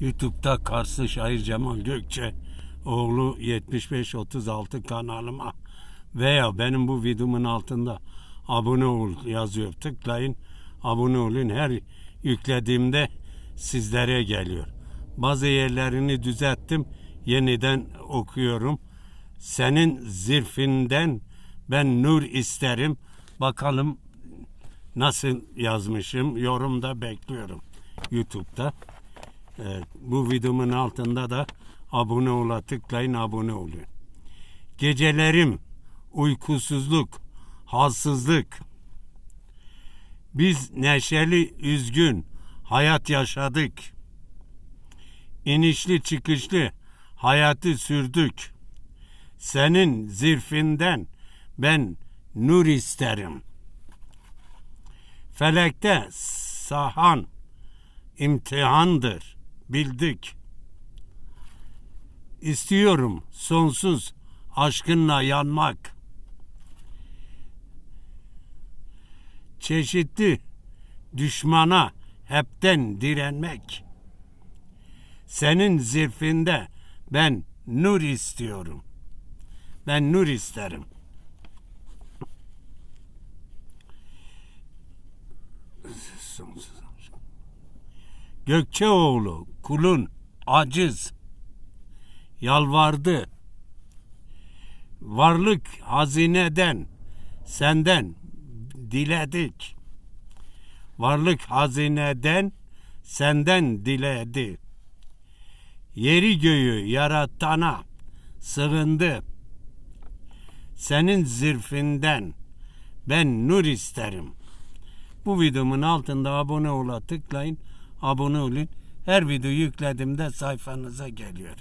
YouTube'da Karslı şair Cemal Gökçe oğlu 7536 kanalıma veya benim bu videomun altında abone ol yazıyor. Tıklayın abone olun. Her yüklediğimde sizlere geliyor. Bazı yerlerini düzelttim. Yeniden okuyorum. Senin zirfinden ben nur isterim. Bakalım nasıl yazmışım. Yorumda bekliyorum YouTube'da. Evet, bu videomun altında da abone ola tıklayın abone olun. Gecelerim uykusuzluk, halsizlik. Biz neşeli, üzgün hayat yaşadık. İnişli çıkışlı hayatı sürdük. Senin zirfinden ben nur isterim. Felekte sahan imtihandır. Bildik. İstiyorum sonsuz aşkınla yanmak. Çeşitli düşmana hepten direnmek. Senin zirfinde ben nur istiyorum. Ben nur isterim. Sonsuz. Gökçeoğlu kulun aciz yalvardı. Varlık hazineden senden diledik. Varlık hazineden senden diledi. Yeri göğü yaratana sığındı. Senin zirfinden ben nur isterim. Bu videomun altında abone ola tıklayın. Abone olun. Her video yüklediğimde sayfanıza geliyor.